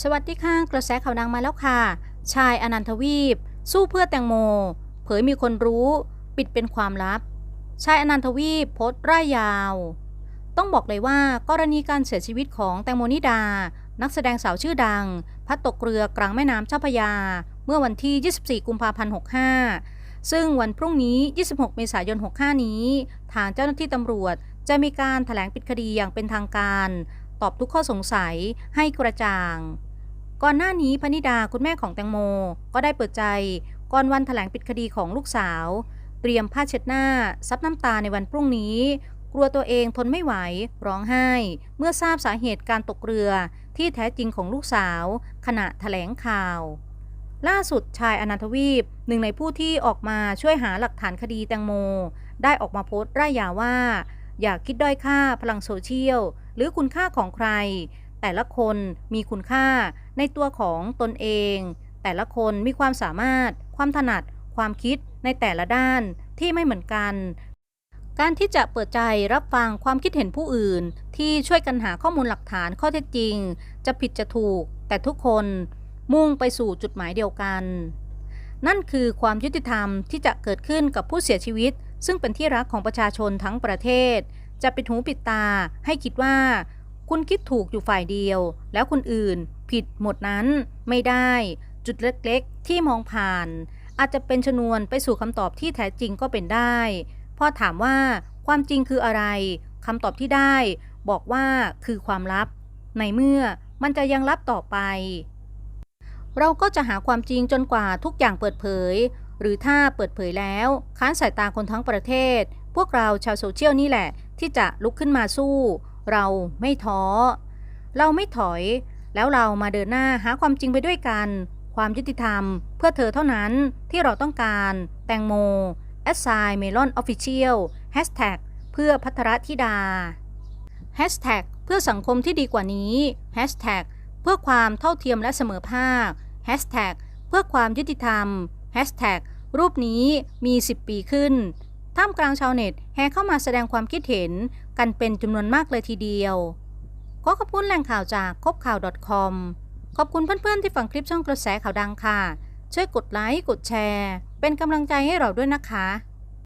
สวัสดีค่ะกระแสข่าวดังมาแล้วค่ะ ชายอนันทวีป สู้เพื่อแตงโม เผยมีคนรู้ ปิดเป็นความลับ ชายอนันทวีปโพสต์ร่ายยาว ต้องบอกเลยว่ากรณีการเสียชีวิตของแตงโมนิดา นักแสดงสาวชื่อดัง พัดตกเรือกลางแม่น้ำเจ้าพยา เมื่อวันที่ 24 กุมภาพันธ์ 65 ซึ่งวันพรุ่งนี้ 26 เมษายน 65 นี้ ทางเจ้าหน้าที่ตำรวจจะมีการถแถลงปิดคดีอย่างเป็นทางการ ตอบทุกข้อสงสัยให้กระจ่าง ก่อนหน้านี้พนิดาคุณแม่ของแตงโม ก็ได้เปิดใจก่อนวันถแถลงปิดคดีของลูกสาว เตรียมผ้าเช็ดหน้า ซับน้ำตาในวันพรุ่งนี้ กลัวตัวเองทนไม่ไหว ร้องไห้ เมื่อทราบสาเหตุการตกเรือที่แท้จริงของลูกสาว ขณะถแถลงข่าว ล่าสุดชายอนันทวีปหนึ่งในผู้ที่ออกมาช่วยหาหลักฐานคดีแตงโม ได้ออกมาโพสต์ร่ายยาวว่า อย่าคิดด้อยค่าพลังโซเชียล หรือคุณค่าของใคร แต่ละคนมีคุณค่าในตัวของตนเอง แต่ละคนมีความสามารถ ความถนัด ความคิดในแต่ละด้านที่ไม่เหมือนกัน การที่จะเปิดใจรับฟังความคิดเห็นผู้อื่น ที่ช่วยกันหาข้อมูลหลักฐานข้อเท็จจริง จะผิดจะถูก แต่ทุกคนมุ่งไปสู่จุดหมายเดียวกัน นั่นคือความยุติธรรมที่จะเกิดขึ้นกับผู้เสียชีวิต ซึ่งเป็นที่รักของประชาชนทั้งประเทศ จะปิดหูปิดตาให้คิดว่า คุณคิดถูกอยู่ฝ่ายเดียว แล้วคนอื่นผิดหมดนั้นไม่ได้ จุดเล็กๆ ที่มองผ่าน อาจจะเป็นชนวนไปสู่คำตอบที่แท้จริงก็เป็นได้พอถามว่าความจริงคืออะไรคำตอบที่ได้ บอกว่าคือความลับ ในเมื่อมันจะยังลับต่อไป เราก็จะหาความจริงจนกว่าทุกอย่างเปิดเผย หรือถ้าเปิดเผยแล้วค้านสายตาคนทั้งประเทศ พวกเราชาวโซเชียลนี่แหละ ที่จะลุกขึ้นมาสู้ เราไม่ท้อ เราไม่ถอย แล้วเรามาเดินหน้าหาความจริงไปด้วยกัน ความยุติธรรม เพื่อเธอเท่านั้นที่เราต้องการ แตงโม a s s i g n Melon Official Hashtag เพื่อพัทรธิดา Hashtag เพื่อสังคมที่ดีกว่านี้ Hashtag เพื่อความเท่าเทียมและเสมอภาค Hashtag เพื่อความยุติธรรม แฮชแท็กรูปนี้มี 10 ปีขึ้น ท่ามกลางชาวเน็ตแห่เข้ามาแสดงความคิดเห็นกันเป็นจำนวนมากเลยทีเดียวก็ขอบคุณแหล่งข่าวจากคบข่าว .com ขอบคุณเพื่อนๆที่ฟังคลิปช่องกระแสข่าวดังค่ะ ช่วยกดไลค์ กดแชร์ เป็นกำลังใจให้เราด้วยนะคะ